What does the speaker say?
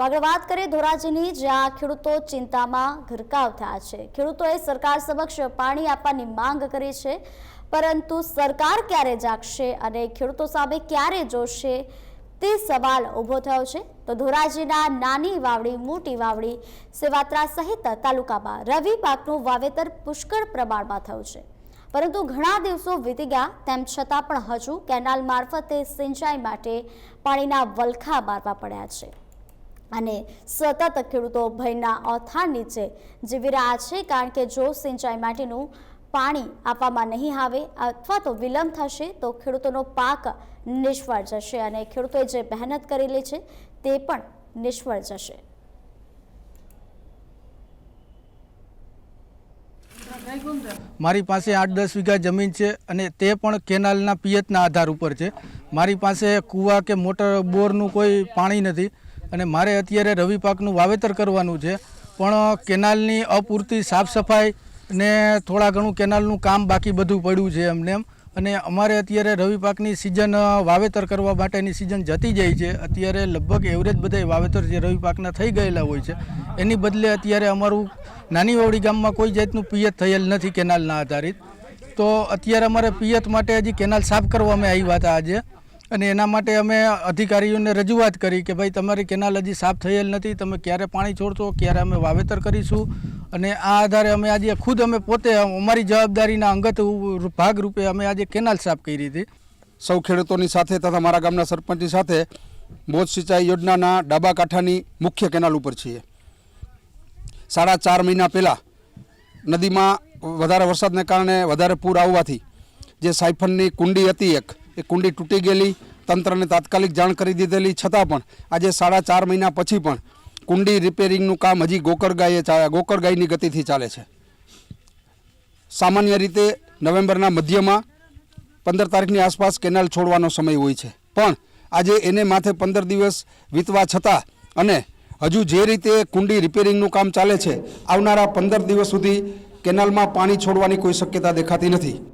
તો આગળ વાત કરીએ ધોરાજીની, જ્યાં ખેડૂતો ચિંતામાં ગરકાવ થયા છે. ખેડૂતોએ સરકાર સમક્ષ પાણી આપવાની માંગ કરી છે, પરંતુ સરકાર ક્યારે જાગશે અને ખેડૂતો સામે ક્યારે જોશે તે સવાલ ઊભો થયો છે. તો ધોરાજીના નાની વાવડી, મોટી વાવડી સેવાત્રા સહિત તાલુકામાં રવિ પાકનું વાવેતર પુષ્કળ પ્રમાણમાં થયું છે. પરંતુ ઘણા દિવસો વીતી ગયા, તેમ છતાં પણ હજુ કેનાલ મારફતે સિંચાઈ માટે પાણીના વલખા મારવા પડ્યા છે. અને સતત ખેડૂતો ભયના ઓથાર નીચે જીવી રહ્યા છે કારણ કે જો સિંચાઈ માટેનું પાણી આપવામાં નહીં આવે અથવા તો વિલંબ થશે તો ખેડૂતોનો પાક નિષ્ફળ જશે અને ખેડૂતોએ જે મહેનત કરેલી છે તે પણ નિષ્ફળ જશે. મારી પાસે આઠ દસ વીઘા જમીન છે અને તે પણ કેનાલના પિયતના આધાર ઉપર છે. મારી પાસે કૂવા કે મોટર બોરનું કોઈ પાણી નથી. અને મારે અત્યારે રવિ પાકનું વાવેતર કરવાનું છે. પણ કેનાલની અપૂરતી સાફ સફાઈ ને થોડા ઘણું કેનાલનું કામ બાકી બધું પડ્યું છે એમને એમ. અને અમારે અત્યારે રવિ પાકની સિઝન વાવેતર કરવા માટેની સિઝન જતી જાય છે. અત્યારે લગભગ એવરેજ બધા વાવેતર જે રવિ પાકના થઈ ગયેલા હોય છે. એની બદલે અત્યારે અમારું નાની વાવડી ગામમાં કોઈ જાતનું પિયત થયેલ નથી કેનાલના આધારિત. તો અત્યારે અમારે પિયત માટે હજી કેનાલ સાફ કરવા અમે આવ્યા હતા આજે. અને એના માટે અમે અધિકારીઓને રજૂઆત કરી કે ભાઈ, તમારી કેનાલ હજી સાફ થયેલ નથી, તમે ક્યારે પાણી છોડશો, ક્યારે અમે વાવેતર કરીશું. અને આ આધારે અમે આજે ખુદ અમે પોતે અમારી જવાબદારીના અંગત ભાગરૂપે અમે આજે કેનાલ સાફ કરી હતી. સૌ ખેડૂતોની સાથે તથા મારા ગામના સરપંચની સાથે બોધ સિંચાઈ યોજનાના ડાબા કાંઠાની મુખ્ય કેનાલ ઉપર છીએ. સાડા ચાર મહિના પહેલાં નદીમાં વધારે વરસાદને કારણે વધારે પૂર આવવાથી જે સાયફનની કુંડી હતી એક એ કુંડી તૂટી ગયેલી, તંત્રને તાત્કાલિક જાણ કરી દીધેલી. છતાં પણ આજે સાડા ચાર મહિના પછી પણ કુંડી રિપેરિંગનું કામ હજી ગોકરગાઈએ ચા- ગોકરગાયની ગતિથી ચાલે છે. સામાન્ય રીતે નવેમ્બરના મધ્યમાં પંદર તારીખની આસપાસ કેનાલ છોડવાનો સમય હોય છે. પણ આજે એને માથે પંદર દિવસ વીતવા છતાં અને હજુ જે રીતે કુંડી રિપેરિંગનું કામ ચાલે છે, આવનારા પંદર દિવસ સુધી કેનાલમાં પાણી છોડવાની કોઈ શક્યતા દેખાતી નથી.